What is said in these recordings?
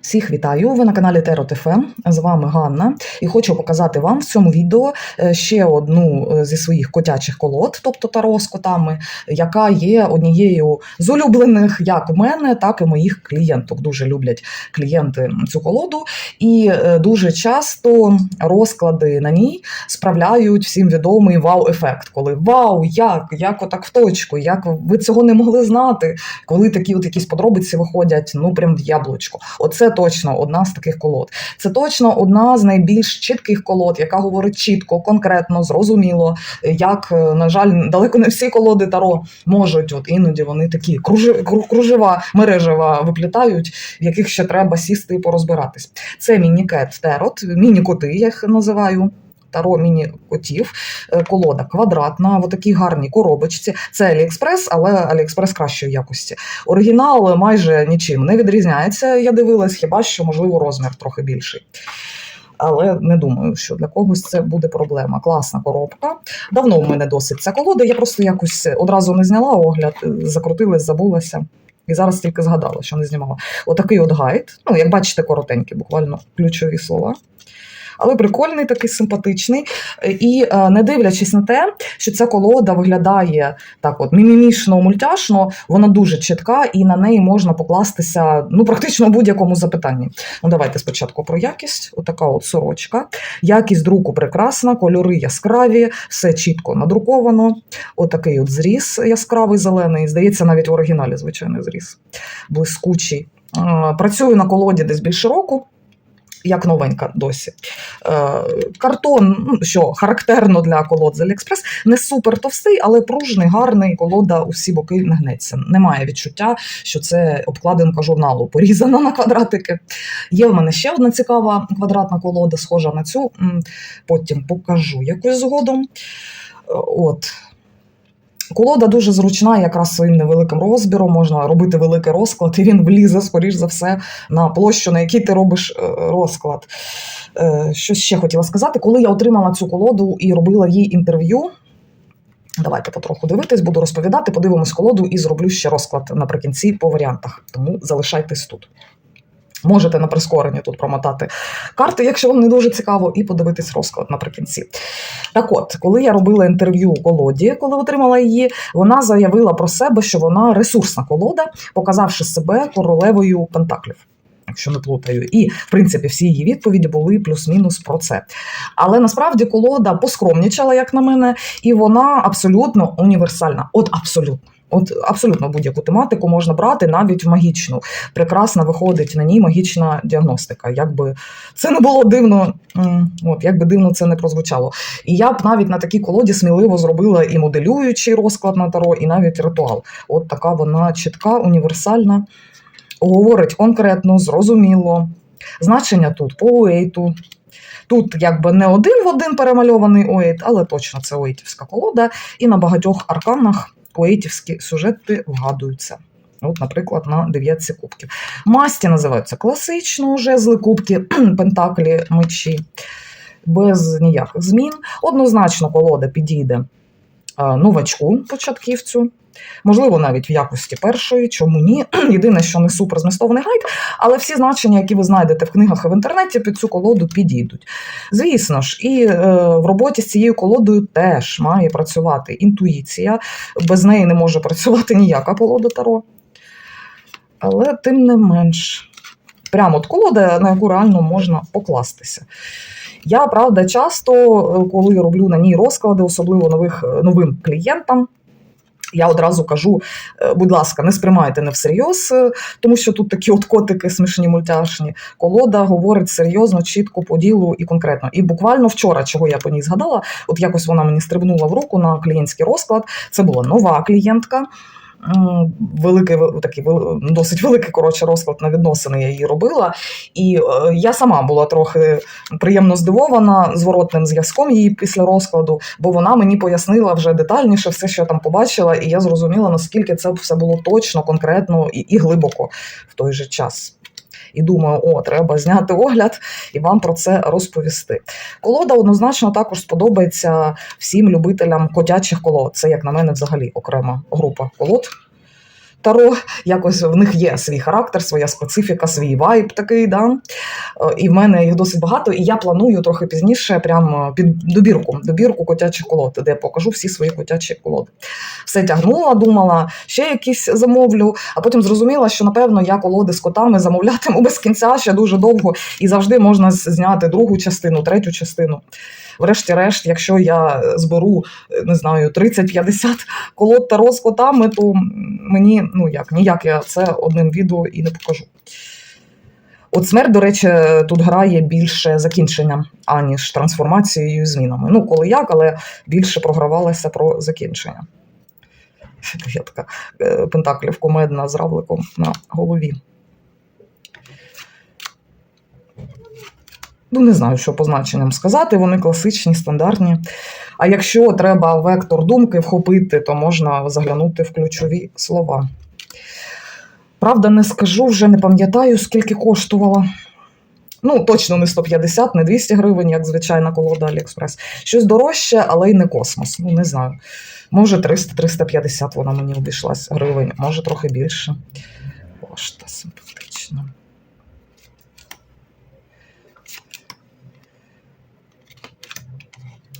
Всіх вітаю! Ви на каналі Терот З вами Ганна, і хочу показати вам в цьому відео е, ще одну е, зі своїх котячих колод, тобто таро з котами, яка є однією з улюблених як у мене, так і моїх клієнток. Дуже люблять клієнти цю колоду, і е, дуже часто розклади на ній справляють всім відомий вау-ефект. Коли вау, як, як отак в точку, як ви цього не могли знати, коли такі от якісь подробиці виходять, ну прям в яблучко. Оце точно одна з таких колод. Це точно одна з найбільш чітких колод, яка говорить чітко, конкретно, зрозуміло, як, е, на жаль, далеко не всі колоди Таро можуть. От іноді вони такі кружева, мережева виплітають, в яких ще треба сісти і порозбиратись. Це міні-кет Терот, міні-коти, я їх називаю. Таро міні-котів, Е, колода квадратна, в такій гарній коробочці. Це Аліекспрес, але Аліекспрес кращої якості. Оригінал майже нічим не відрізняється. Я дивилась, хіба що, можливо, розмір трохи більший. Але не думаю, що для когось це буде проблема. Класна коробка. Давно в мене досить ця колода. Я просто якось одразу не зняла огляд, закрутилась, забулася. І зараз тільки згадала, що не знімала. Отакий от гайд. Ну, як бачите, коротенький, буквально ключові слова. Але прикольний, такий симпатичний. Е, І е, не дивлячись на те, що ця колода виглядає так, от мімімішно, мультяшно, вона дуже чітка, і на неї можна покластися ну практично будь-якому запитанні. Ну давайте спочатку про якість. Отака от сорочка. Якість друку прекрасна, кольори яскраві, все чітко надруковано. Отакий от зріз яскравий зелений. Здається, навіть в оригіналі звичайний зріз, блискучий. Е, Працюю на колоді десь більше року. Як новенька досі. Е, картон, ну, що характерно для колод з Аліекспрес, не супер товстий, але пружний, гарний, колода усі боки не гнеться. Немає відчуття, що це обкладинка журналу порізана на квадратики. Є в мене ще одна цікава квадратна колода, схожа на цю. Потім покажу якось згодом. Е, От. Колода дуже зручна, якраз своїм невеликим розміром можна робити великий розклад, і він влізе, скоріш за все, на площу, на якій ти робиш е, розклад. Е, Що ще хотіла сказати, коли я отримала цю колоду і робила їй інтерв'ю. Давайте потроху дивитись, буду розповідати, подивимось колоду і зроблю ще розклад наприкінці по варіантах. Тому залишайтесь тут. Можете на прискоренні тут промотати карти, якщо вам не дуже цікаво, і подивитись розклад наприкінці. Так от, коли я робила інтерв'ю колоді, коли отримала її, вона заявила про себе, що вона ресурсна колода, показавши себе королевою пентаклів. Якщо не плутаю, і в принципі всі її відповіді були плюс-мінус про це. Але насправді колода поскромнічала, як на мене, і вона абсолютно універсальна. От абсолютно. От абсолютно будь-яку тематику можна брати, навіть в магічну. Прекрасно виходить на ній магічна діагностика. Якби це не було дивно, от якби дивно це не прозвучало. І я б навіть на такій колоді сміливо зробила і моделюючий розклад на таро, і навіть ритуал. От така вона чітка, універсальна, говорить конкретно, зрозуміло. Значення тут по уейту. Тут якби не один в один перемальований уейт, але точно це уейтівська колода, і на багатьох арканах уейтівські сюжети вгадуються. От, наприклад, на дев'ятці кубків. Масті називаються класично жезли кубки, пентаклі, мечі, без ніяких змін. Однозначно, колода підійде новачку початківцю. Можливо, навіть в якості першої, чому ні. Єдине, що не супер змістований гайд, але всі значення, які ви знайдете в книгах і в інтернеті, під цю колоду підійдуть. Звісно ж, і е, в роботі з цією колодою теж має працювати інтуїція, без неї не може працювати ніяка колода Таро. Але тим не менш, прямо от колода, на яку реально можна покластися. Я, правда, часто, е, коли роблю на ній розклади, особливо нових, е, новим клієнтам, я одразу кажу, е, будь ласка, не сприймайте не всерйоз, тому що тут такі от котики смішні мультяшні. Колода говорить серйозно, чітко по ділу і конкретно. І буквально вчора, чого я по ній згадала, от якось вона мені стрибнула в руку на клієнтський розклад. Це була нова клієнтка. М, Великий такий досить великий коротше розклад на відносини я її робила. І е, я сама була трохи приємно здивована зворотним зв'язком її після розкладу, бо вона мені пояснила вже детальніше все, що я там побачила, і я зрозуміла, наскільки це все було точно, конкретно і, і глибоко в той же час. І думаю, о, треба зняти огляд і вам про це розповісти. Колода однозначно також сподобається всім любителям котячих колод. Це, як на мене, взагалі окрема група колод. Таро, якось в них є свій характер, своя специфіка, свій вайб такий. Да? Е, І в мене їх досить багато, і я планую трохи пізніше прямо під добірку, добірку котячих колод, де я покажу всі свої котячі колоди. Все тягнула, думала, ще якісь замовлю, а потім зрозуміла, що напевно я колоди з котами замовлятиму без кінця ще дуже довго, і завжди можна зняти другу частину, третю частину. Врешті-решт, якщо я зберу, е, не знаю, 30-50 колод таро з котами, то мені ну як ніяк я це одним відео і не покажу. От смерть, до речі, тут грає більше закінченням, аніж трансформацією і змінами. Ну, коли як, але більше програвалася про закінчення. Така е, пентаклів комедна з равликом на голові. Ну, не знаю, що по значенням сказати, вони класичні, стандартні. А якщо треба вектор думки вхопити, то можна заглянути в ключові слова. Правда, не скажу, вже не пам'ятаю, скільки коштувала. Ну, точно не 150, не 200 гривень, як звичайна колода Аліекспрес. Щось дорожче, але й не космос. Ну, не знаю. Може, 300-350 вона мені обійшлась гривень, може трохи більше. Пошта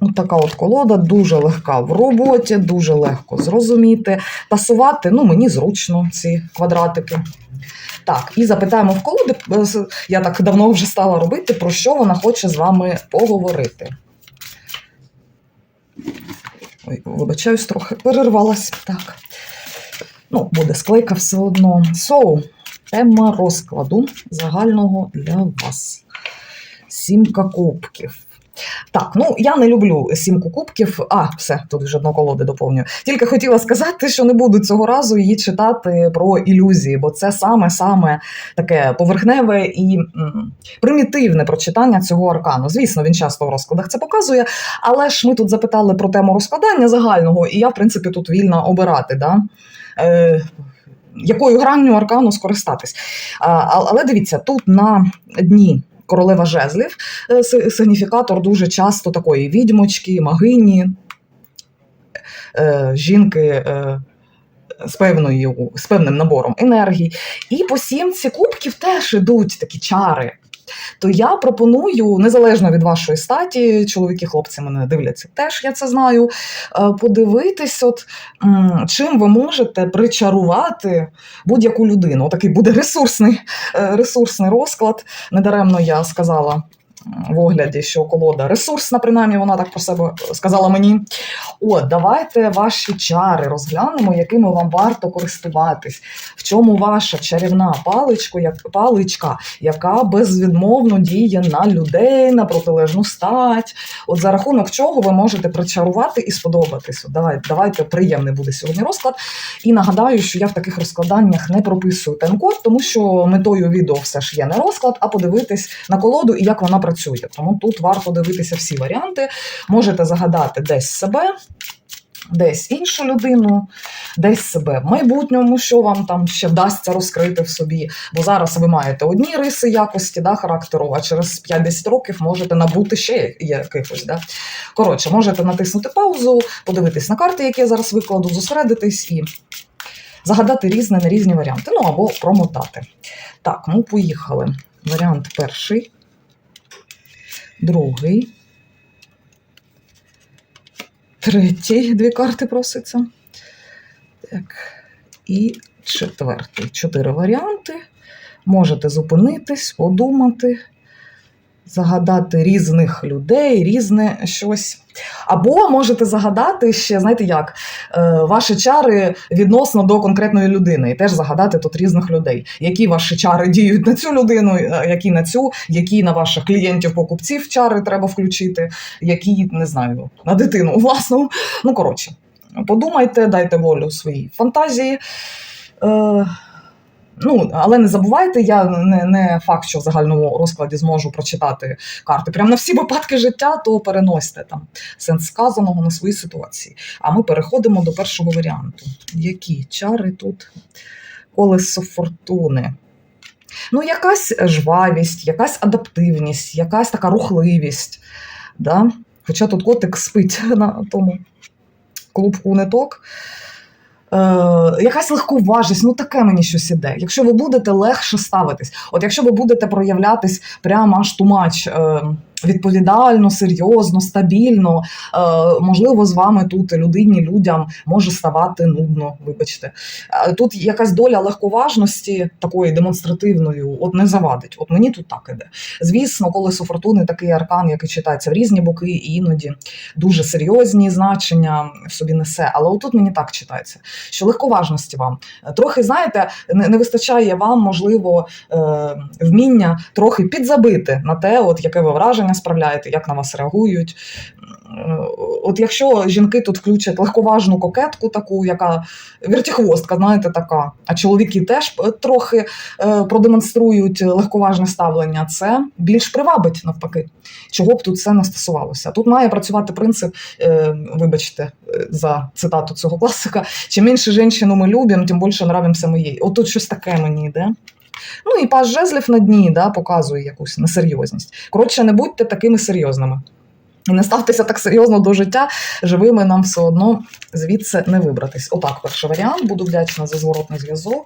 От така от колода, дуже легка в роботі, дуже легко зрозуміти. Тасувати, ну, мені зручно ці квадратики. Так, і запитаємо в колоди, е, я так давно вже стала робити, про що вона хоче з вами поговорити. Ой, вибачаюсь, трохи перервалась. Так. Ну, буде склейка все одно. So, тема розкладу загального для вас. Сімка кубків. Так, ну я не люблю сімку кубків. А, все, тут вже одно колоди доповнюю. Тільки хотіла сказати, що не буду цього разу її читати про ілюзії, бо це саме-саме таке поверхневе і примітивне прочитання цього аркану. Звісно, він часто в розкладах це показує, але ж ми тут запитали про тему розкладання загального, і я, в принципі, тут вільна обирати. Да? Е, якою гранню аркану скористатись. А- але дивіться, тут на дні королева жезлів е, сигніфікатор дуже часто такої відьмочки, магині, е, жінки. Е, з, певною, з певним набором енергії. І по сімці кубків теж ідуть такі чари. То я пропоную, незалежно від вашої статі, чоловіки, хлопці мене дивляться, теж я це знаю. е, Подивитись, от чим ви можете причарувати будь-яку людину. Такий буде ресурсний, е, ресурсний розклад. Недаремно я сказала м, в що колода ресурсна, принаймні вона так про себе сказала мені. От, давайте ваші чари розглянемо, якими вам варто користуватись. В чому ваша чарівна паличка, як, паличка, яка безвідмовно діє на людей, на протилежну стать. От за рахунок чого ви можете причарувати і сподобатись. От давай, давайте приємний буде сьогодні розклад. І нагадаю, що я в таких розкладаннях не прописую тайм-код, тому що метою відео все ж є не розклад, а подивитись на колоду і як вона працює. Тому тут варто дивитися всі варіанти. Можете загадати десь себе. Десь іншу людину, десь себе в майбутньому, що вам там ще вдасться розкрити в собі. Бо зараз ви маєте одні риси якості да, характеру, а через 50 років можете набути ще якихось. Да? Коротше, можете натиснути паузу, подивитись на карти, які я зараз викладу, зосередитись і загадати різне на різні варіанти. Ну або промотати. Так, ну поїхали. Варіант перший, другий. Третій, дві карти проситься. Так. І четвертий. Чотири варіанти. Можете зупинитись, подумати, загадати різних людей, різне щось. Або можете загадати ще, знаєте як, е, ваші чари відносно до конкретної людини, і теж загадати тут різних людей. Які ваші чари діють на цю людину, е, які на цю, які на ваших клієнтів-покупців чари треба включити, які, не знаю, на дитину власну. Ну, коротше, подумайте, дайте волю своїй фантазії. Е, Ну, але не забувайте, я не, не факт, що в загальному розкладі зможу прочитати карти. Прямо на всі випадки життя, то переносьте там сенс сказаного на свої ситуації. А ми переходимо до першого варіанту. Які чари тут? Колесо фортуни. Ну, якась жвавість, якась адаптивність, якась така рухливість. Да? Хоча тут котик спить на тому клубку ниток. Е, якась легковажність, ну таке мені щось іде. Якщо ви будете легше ставитись, от якщо ви будете проявлятись прямо аж тумач е, відповідально, серйозно, стабільно, е, можливо, з вами тут людині, людям може ставати нудно, вибачте. Е, Тут якась доля легковажності, такої демонстративної, от не завадить. От мені тут так іде. Звісно, колесо фортуни такий аркан, який читається в різні боки, і іноді дуже серйозні значення в собі несе. Але отут мені так читається, що легковажності вам трохи знаєте, не, вистачає вам, можливо, е, вміння трохи підзабити на те, от яке ви враження справляєте, як на вас реагують. Е, От якщо жінки тут включать легковажну кокетку, таку, яка вертихвостка, знаєте, така, а чоловіки теж е, трохи е, продемонструють легковажне ставлення, це більш привабить навпаки. Чого б тут все не стосувалося. Тут має працювати принцип, вибачте, за цитату цього класика: чим менше жінку ми любимо, тим більше нравимося ми їй. От тут щось таке мені йде. Ну і паж жезлів на дні да, показує якусь несерйозність. Коротше, не будьте такими серйозними. І не ставтеся так серйозно до життя, живими нам все одно звідси не вибратись. Отак, перший варіант. Буду вдячна за зворотний зв'язок.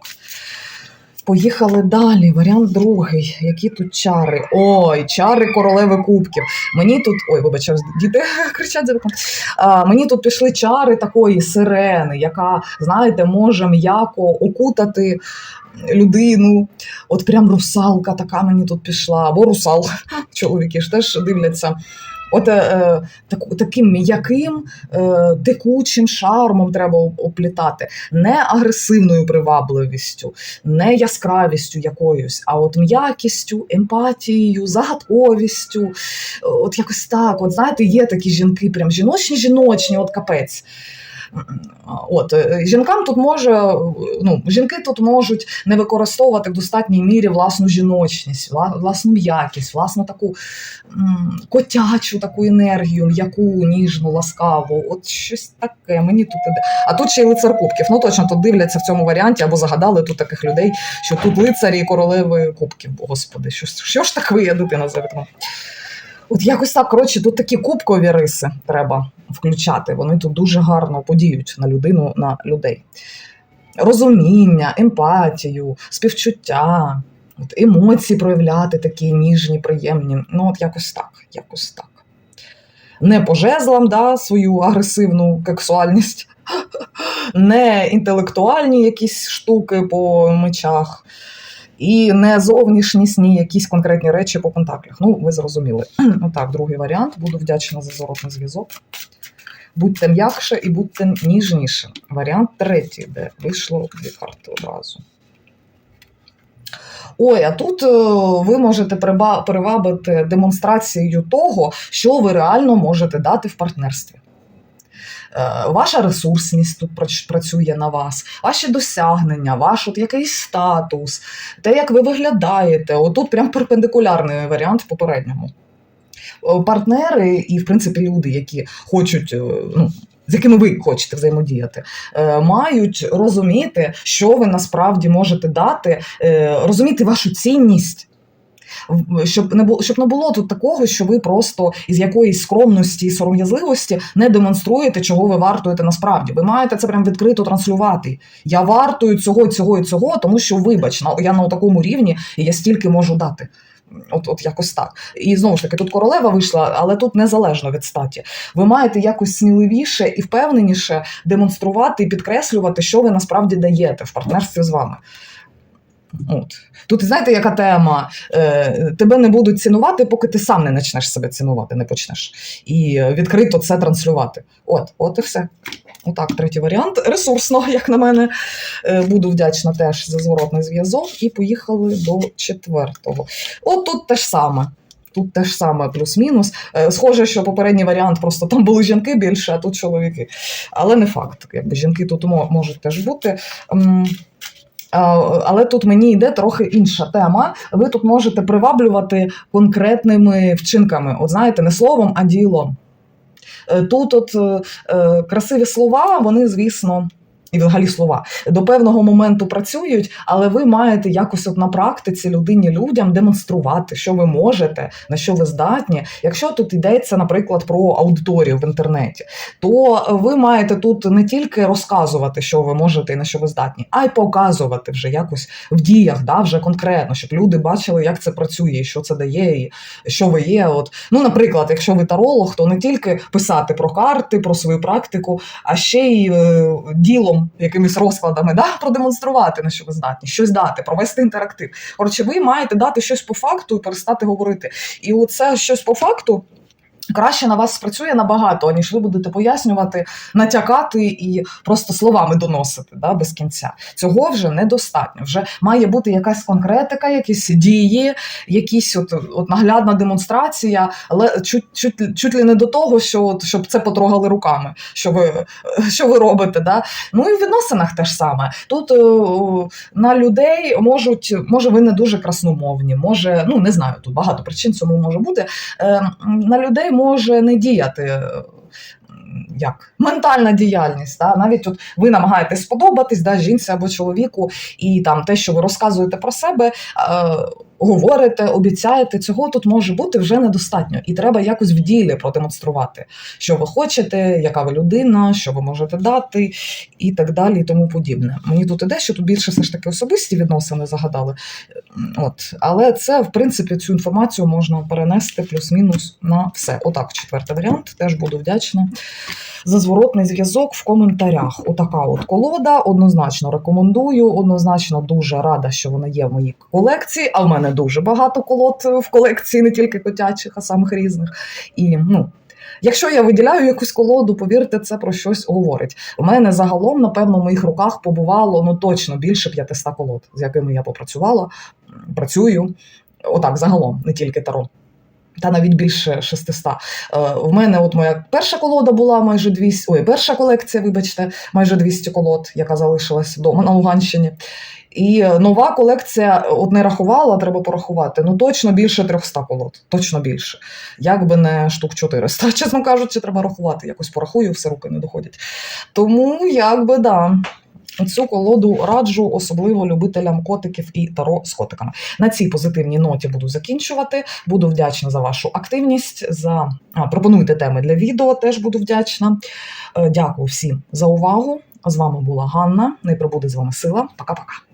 Поїхали далі. Варіант другий. Які тут чари? Ой, чари королеви кубків. Мені тут. Ой, вибачаю, діти кричать за вікном. Мені тут пішли чари такої сирени, яка, знаєте, може м'яко окутати людину. От прям русалка така мені тут пішла, або русал. Чоловіки ж теж дивляться. От е, е, так, таким м'яким, е, текучим шармом треба оплітати, не агресивною привабливістю, не яскравістю якоюсь, а от м'якістю, емпатією, загадковістю. От якось так. От знаєте, є такі жінки, прям жіночні, жіночні, от капець. От е, жінкам тут може, ну жінки тут можуть не використовувати в достатній мірі власну жіночність, власну м'якість, власну таку котячу таку енергію, м'яку, ніжну, ласкаву. От щось таке мені тут іде. А тут ще й лицар кубків. Ну точно тут дивляться в цьому варіанті або загадали тут таких людей, що тут лицарі і королеви кубків. Господи, що, що ж так ви, я дитина за? От якось так, коротше, тут такі кубкові риси треба включати. Вони тут дуже гарно подіють на людину, на людей. Розуміння, емпатію, співчуття, от емоції проявляти такі ніжні, приємні. Ну, от якось так, якось так. Не по жезлам, да, свою агресивну кексуальність, не інтелектуальні якісь штуки по мечах, і не зовнішнісні якісь конкретні речі по пентаклях. Ну, ви зрозуміли. Отак, другий варіант. Буду вдячна за зворотний зв'язок. Будьте м'якше і будьте ніжніше. Варіант третій, де вийшло дві карти одразу. Ой, а тут е, ви можете привабити демонстрацією того, що ви реально можете дати в партнерстві. Е, Ваша ресурсність тут працює на вас, ваші досягнення, ваш от якийсь статус, те, як ви виглядаєте. Отут прям перпендикулярний варіант попередньому. Е, Партнери і, в принципі, люди, які хочуть, е, ну, з якими ви хочете взаємодіяти, мають розуміти, що ви насправді можете дати, розуміти вашу цінність. Щоб не було, щоб не було тут такого, що ви просто із якоїсь скромності і сором'язливості не демонструєте, чого ви вартуєте насправді. Ви маєте це прям відкрито транслювати. Я вартую цього, цього і цього, тому що, вибач, я на такому рівні і я стільки можу дати. От, от якось так. І знову ж таки, тут королева вийшла, але тут незалежно від статі. Ви маєте якось сміливіше і впевненіше демонструвати і підкреслювати, що ви насправді даєте в партнерстві з вами. От. Тут знаєте, яка тема? Е, тебе не будуть цінувати, поки ти сам не почнеш себе цінувати, не почнеш. І відкрито це транслювати. От, от і все. Отак, третій варіант. Ресурсно, як на мене. Е, буду вдячна теж за зворотний зв'язок. І поїхали до четвертого. От тут те ж саме. Тут те ж саме плюс-мінус. Е, Схоже, що попередній варіант просто там були жінки більше, а тут чоловіки. Але не факт. Якби жінки тут можуть теж бути. Але тут мені йде трохи інша тема. Ви тут можете приваблювати конкретними вчинками. От знаєте, не словом, а ділом. Е, Тут от е, е, красиві слова, вони, звісно, і взагалі слова до певного моменту працюють, але ви маєте якось от на практиці людині людям демонструвати, що ви можете, на що ви здатні. Якщо тут йдеться, наприклад, про аудиторію в інтернеті, то ви маєте тут не тільки розказувати, що ви можете і на що ви здатні, а й показувати вже якось в діях, да, вже конкретно, щоб люди бачили, як це працює, і що це дає, і що ви є. От ну, наприклад, якщо ви таролог, то не тільки писати про карти, про свою практику, а ще й е, ділом, якимись розкладами, да, продемонструвати на що ви здатні, щось дати, провести інтерактив. Коротше, ви маєте дати щось по факту і перестати говорити. І оце щось по факту. Краще на вас спрацює набагато, ніж ви будете пояснювати, натякати і просто словами доносити да, без кінця. Цього вже недостатньо. Вже має бути якась конкретика, якісь дії, якісь от, от наглядна демонстрація, але чуть, чуть, чуть ли не до того, що от, щоб це потрогали руками, що ви, що ви робите. Да? Ну і в відносинах теж саме. Тут е, на людей можуть, може, ви не дуже красномовні, може, ну не знаю, тут багато причин цьому може бути. Е, на людей може не діяти. е, Як ментальна діяльність, да? навіть от ви намагаєтесь сподобатись да, жінці або чоловіку, і там те, що ви розказуєте про себе, е, говорите, обіцяєте, цього тут може бути вже недостатньо, і треба якось в ділі продемонструвати, що ви хочете, яка ви людина, що ви можете дати, і так далі, і тому подібне. Мені тут іде, що тут більше все ж таки особисті відносини загадали. От, але це, в принципі, цю інформацію можна перенести плюс-мінус на все. Отак, четвертий варіант. Теж буду вдячна за зворотний зв'язок в коментарях. Отака от колода. Однозначно рекомендую. Однозначно дуже рада, що вона є в моїй колекції. А в мене дуже багато колод в колекції, не тільки котячих, а самих різних. І ну. Якщо я виділяю якусь колоду, повірте, це про щось говорить. У мене загалом, напевно, в моїх руках побувало ну точно більше 500 колод, з якими я попрацювала, працюю. Отак, загалом, не тільки таро. Та навіть більше 600. Е, В мене от моя перша колода була майже 200, ой, перша колекція, вибачте, майже 200 колод, яка залишилась вдома на Луганщині. І нова колекція, от не рахувала, треба порахувати. Ну точно більше 300 колод, точно більше. Як би не штук 400. Чесно кажучи, треба рахувати. Якось порахую, все руки не доходять. Тому якби да. Цю колоду раджу, особливо любителям котиків і таро з котиками. На цій позитивній ноті буду закінчувати. Буду вдячна за вашу активність. За а, пропонуйте теми для відео. Теж буду вдячна. Е, Дякую всім за увагу. З вами була Ганна. Не прибуде з вами сила. Пока-пока.